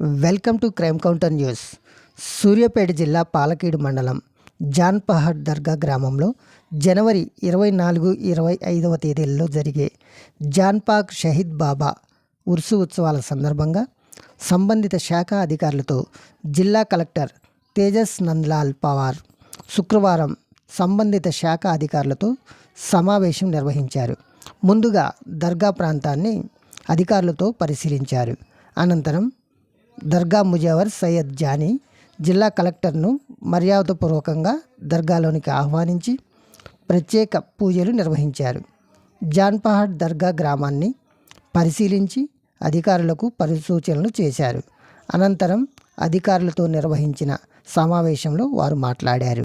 Welcome to crime counter news. Suryapet జిల్లా పాలకీడు మండలం జాన్పహాడ్ దర్గా గ్రామంలో జనవరి ఇరవై నాలుగు ఇరవై ఐదవ తేదీలలో జరిగే జాన్పాక్ షహీద్ బాబా ఉర్సు ఉత్సవాల సందర్భంగా సంబంధిత శాఖ అధికారులతో జిల్లా కలెక్టర్ తేజస్ నందలాల్ పవార్ శుక్రవారం సంబంధిత శాఖ అధికారులతో సమావేశం నిర్వహించారు. ముందుగా దర్గా ప్రాంతాన్ని అధికారులతో పరిశీలించారు. అనంతరం దర్గా ముజావర్ సయ్యద్ జానీ జిల్లా కలెక్టర్ను మర్యాదపూర్వకంగా దర్గాలోనికి ఆహ్వానించి ప్రత్యేక పూజలు నిర్వహించారు. జాన్పహాడ్ దర్గా గ్రామాన్ని పరిశీలించి అధికారులకు పరిసూచనలు చేశారు. అనంతరం అధికారులతో నిర్వహించిన సమావేశంలో వారు మాట్లాడారు.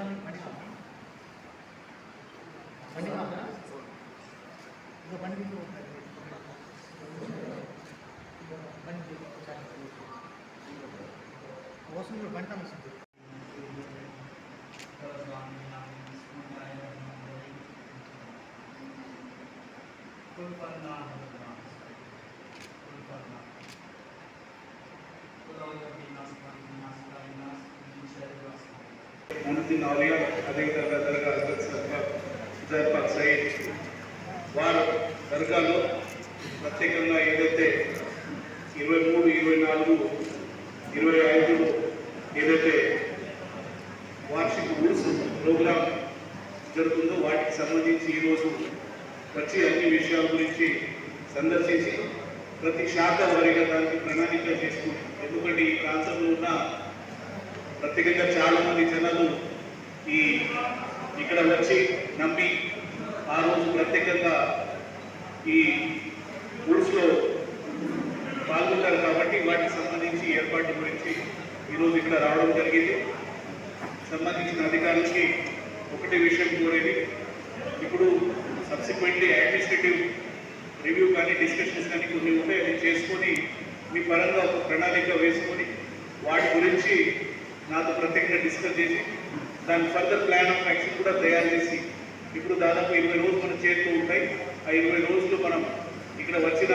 ముగ్గురు రండి. లోపలికి పో, లోపలికి. మునుద్దీన్ ఔలియా అదే దర్గా దర్గా హజరత్ సర్కార్ జర్పాక్ సయీద్ వారు దర్గాలో ప్రత్యేకంగా ఏదైతే ఇరవై మూడు ఇరవై నాలుగు ఇరవై ఐదు ఏదైతే వార్షిక ఉరుసు ప్రోగ్రాం జరుగుతుందో వాటికి సంబంధించి ఈరోజు వచ్చి అన్ని విషయాల గురించి సందర్శించి ప్రతి శాఖ వారిగా దానికి ప్రణాళిక చేసుకుంటాం. ఎందుకంటే ఈ ప్రాంతంలో ఉన్న ప్రత్యేకంగా చాలామంది జనాలు ఈ ఇక్కడ వచ్చి నమ్మి ఆ రోజు ప్రత్యేకంగా ఈ ఉడుసులో పాల్గొంటారు కాబట్టి వాటికి సంబంధించి ఏర్పాటు గురించి ఈరోజు ఇక్కడ రావడం జరిగింది. సంబంధించిన అధికారులకి ఒకటి విషయం కోరేది. ఇప్పుడు సబ్సిక్వెంట్లీ అడ్మినిస్ట్రేటివ్ రివ్యూ కానీ డిస్కషన్స్ కానీ కొన్ని ఉంటాయి. అది చేసుకొని మీ పరంగా ఒక ప్రణాళిక వేసుకొని వాటి గురించి నాతో ప్రత్యేకంగా డిస్కస్ చేసి దాని ఫర్దర్ ప్లాన్ ఆఫ్ యాక్షన్ కూడా తయారు చేసి ఇప్పుడు దాదాపు ఇరవై రోజులు మనం చేరుతూ ఉంటాయి. ఆ ఇరవై రోజులు మనం ఇక్కడ వచ్చిన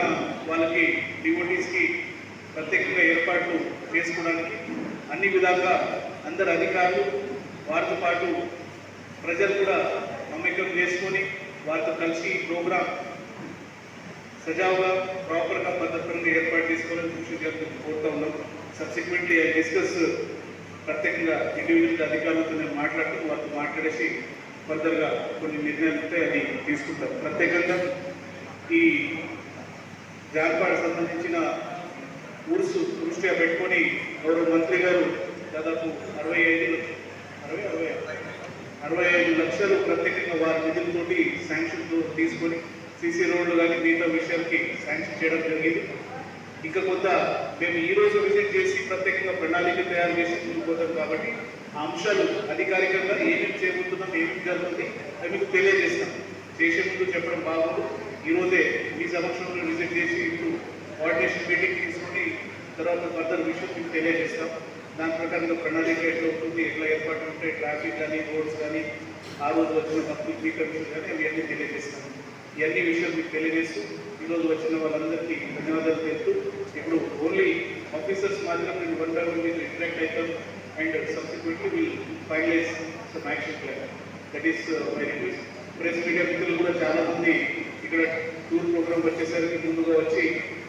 వాళ్ళకి డివోటీస్కి ప్రత్యేకంగా ఏర్పాట్లు చేసుకోవడానికి అన్ని విధాలుగా అందరు అధికారులు వారితో పాటు ప్రజలు కూడా మమేకం చేసుకొని వారితో కలిసి ఈ ప్రోగ్రాం సజావుగా ప్రాపర్గా పద్ధతులను ఏర్పాటు చేసుకోవాలని కృషి గారితో కోరుతా ఉన్నాం. సబ్సిక్వెంట్లీ ఐ డిస్కస్ ప్రత్యేకంగా ఇండివిజువల్ అధికారులతో నేను మాట్లాడుతూ వారితో మాట్లాడేసి ఫర్దర్గా కొన్ని నిర్ణయాలు ఉంటాయి అది తీసుకుంటాం ప్రత్యేకంగా ఈ జార్పాడు సంబంధించిన ఉరుసు దృష్ట్యా పెట్టుకొని గౌరవ మంత్రి గారు దాదాపు అరవై ఐదు అరవై అరవై అరవై ఐదు లక్షలు ప్రత్యేకంగా వారి నిధులతోటి శాంక్షన్ తీసుకొని సీసీ రోడ్లు కానీ మిగతా విషయాలకి శాంక్షన్ చేయడం జరిగింది. ఇంకా కొంత మేము ఈ రోజు విజిట్ చేసి ప్రత్యేకంగా ప్రణాళిక తయారు చేసి ముందుకుపోతాం కాబట్టి ఆ అంశాలు అధికారికంగా ఏమేమి చేయబోతున్నాం ఏమేమి జరుగుతుంది అవి మీకు తెలియజేస్తాం. చేసే ముందు చెప్పడం బాగోదు. ఈ రోజే మీ సమక్షంలో విజిట్ చేసి ఇప్పుడు కోఆర్డినేషన్ మీటింగ్ తీసుకొని తర్వాత ఫర్దర్ విషయం మీకు తెలియజేస్తాం. దాని ప్రకారంగా ప్రణాళిక ఎట్లా ఉంటుంది ఎట్లా ఏర్పాటు ఉంటాయి ట్రాఫిక్ కానీ రోడ్స్ కానీ ఆ రోజు వచ్చిన పబ్లిక్ కానీ అవి అన్నీ తెలియజేస్తాం. ఇవన్నీ విషయాలు మీకు తెలియజేస్తూ ఈరోజు వచ్చిన వాళ్ళందరికీ ధన్యవాదాలు తెలుపుతూ ఇప్పుడు ఓన్లీ ఆఫీసర్స్ మాత్రం మేము వన్ బై వన్ మీద ఇంటరాక్ట్ అవుతాం and subsequently will finalise some action plan that is my request press media మిత్రులు కూడా చాలా మంది ఇక్కడ టూర్ ప్రోగ్రామ్ వచ్చేసరికి ముందుగా వచ్చి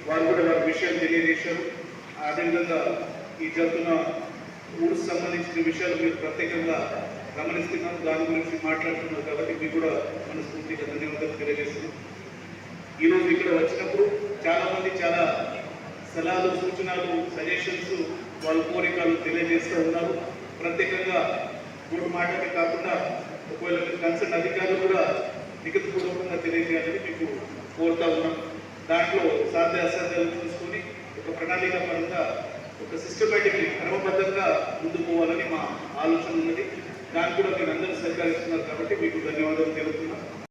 వారు కూడా వారి విషయాలు తెలియజేశారు. అదేవిధంగా ఈ జరుగుతున్న ఊరికి సంబంధించిన విషయాలు మీరు ప్రత్యేకంగా గమనిస్తున్నాం. దాని గురించి మాట్లాడుతున్నారు కాబట్టి మీకు కూడా మనస్ఫూర్తిగా ధన్యవాదాలు తెలియజేస్తున్నాం. ఈరోజు ఇక్కడ వచ్చినప్పుడు చాలామంది చాలా సలహాలు సూచనలు సజెషన్స్ వాళ్ళ కోరికలు తెలియజేస్తూ ఉన్నారు. ప్రత్యేకంగా మూడు మాటలే కాకుండా ఒకవేళ కన్సర్న్ అధికారులు కూడా లిఖితపూర్వకంగా తెలియజేయాలని మీకు కోరుతా ఉన్నాం. దాంట్లో సాధ్య అసాధ్యాలు చూసుకొని ఒక ప్రణాళిక పరంగా ఒక సిస్టమేటిక్లీ క్రమబద్ధంగా ముందుకు పోవాలని మా ఆలోచన ఉన్నది. దానికి కూడా మీరు అందరూ సహకరిస్తున్నారు కాబట్టి మీకు ధన్యవాదాలు తెలుపుతున్నాం.